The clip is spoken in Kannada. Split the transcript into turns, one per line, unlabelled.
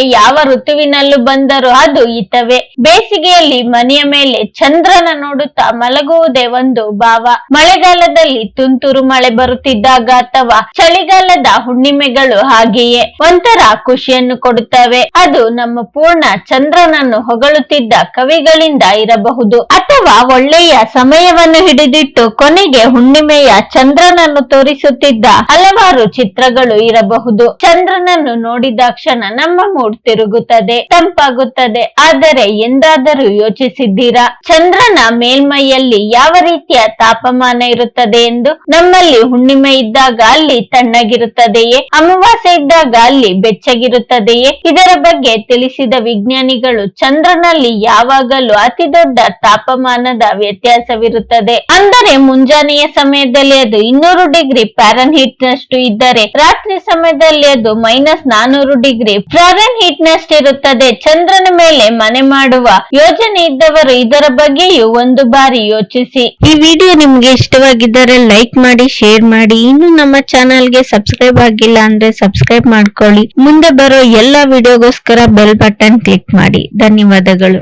ಯಾವ ಋತುವಿನಲ್ಲೂ ಬಂದರೂ ಅದು ಹಿತವೇ. ಬೇಸಿಗೆಯಲ್ಲಿ ಮನೆಯ ಮೇಲೆ ಚಂದ್ರನ ನೋಡುತ್ತಾ ಮಲಗುವುದೇ ಒಂದು ಭಾವ. ಮಳೆಗಾಲದಲ್ಲಿ ತುಂತುರು ಮಳೆ ಬರುತ್ತಿದ್ದಾಗ ಅಥವಾ ಚಳಿಗಾಲದ ಹುಣ್ಣಿಮೆಗಳು ಹಾಗೆಯೇ ಒಂಥರ ಖುಷಿಯನ್ನು ಕೊಡುತ್ತವೆ. ಅದು ನಮ್ಮ ಪೂರ್ಣ ಚಂದ್ರನನ್ನು ಹೊಗಳುತ್ತಿದ್ದ ಕವಿಗಳಿಂದ ಇರಬಹುದು. ಅಥವಾ ಒಳ್ಳೆಯ ಸಮಯವನ್ನು ಹಿಡಿದಿಟ್ಟು ಕೊನೆಗೆ ಹುಣ್ಣಿಮೆಯ ಚಂದ್ರನನ್ನು ತೋರಿಸುತ್ತಿದ್ದ ಹಲವಾರು ಚಿತ್ರಗಳು ಇರಬಹುದು. ಚಂದ್ರನನ್ನು ನೋಡಿದ ಕ್ಷಣ ನಮ್ಮ ಮೂಡ್ ತಿರುಗುತ್ತದೆ, ತಂಪಾಗುತ್ತದೆ. ಆದರೆ ಎಂದಾದರೂ ಯೋಚಿಸಿದ್ದೀರಾ? ಚಂದ್ರನ ಮೇಲ್ಮೈಯಲ್ಲಿ ಯಾವ ರೀತಿಯ ತಾಪಮಾನ ಇರುತ್ತದೆ ಎಂದು? ನಮ್ಮಲ್ಲಿ ಹುಣ್ಣಿಮೆ ಇದ್ದಾಗ ಅಲ್ಲಿ ತಣ್ಣಗಿರುತ್ತದೆಯೇ? ಅಮಾವಾಸ್ಯೆ ಇದ್ದಾಗ ಅಲ್ಲಿ ಬೆಚ್ಚಗಿರುತ್ತದೆಯೇ? ಇದರ ಬಗ್ಗೆ ತಿಳಿಸಿದ ವಿಜ್ಞಾನಿಗಳು, ಚಂದ್ರನಲ್ಲಿ ಯಾವಾಗಲೂ ಅತಿ ದೊಡ್ಡ ತಾಪಮಾನದ ವ್ಯತ್ಯಾಸವಿರುತ್ತದೆ. ಅಂದರೆ ಮುಂಜಾನೆಯ ಸಮಯದಲ್ಲಿ ಅದು ಇನ್ನೂರು ಡಿಗ್ರಿ ಪ್ಯಾರನ್ ಹೀಟ್ ನಷ್ಟು ಇದ್ದರೆ, ರಾತ್ರಿ ಸಮಯದಲ್ಲಿ ಅದು ಮೈನಸ್ ನಾನೂರು ಡಿಗ್ರಿ ಫ್ಯಾರನ್ ಹೀಟ್ ನಷ್ಟಿರುತ್ತದೆ ಚಂದ್ರನ ಮೇಲೆ ಮನೆ ಮಾಡುವ ಯೋಜನೆ ಇದ್ದವರು ಇದರ ಬಗ್ಗೆಯೂ ಒಂದು ಬಾರಿ ಯೋಚಿಸಿ.
ಈ ವಿಡಿಯೋ ನಿಮ್ಗೆ ಇಷ್ಟವಾಗಿದ್ದರೆ ಲೈಕ್ ಮಾಡಿ, ಶೇರ್ ಮಾಡಿ. ಇನ್ನು ನಮ್ಮ ಚಾನಲ್ಗೆ ಸಬ್ಸ್ಕ್ರೈಬ್ ಆಗಿಲ್ಲ ಅಂದ್ರೆ ಸಬ್ಸ್ಕ್ರೈಬ್ ಮಾಡ್ಕೊಳ್ಳಿ. ಮುಂದೆ ಬರೋ ಎಲ್ಲಾ ವಿಡಿಯೋಗೋಸ್ಕರ ಬೆಲ್ ಬಟನ್ ಕ್ಲಿಕ್ ಮಾಡಿ. ಧನ್ಯವಾದಗಳು.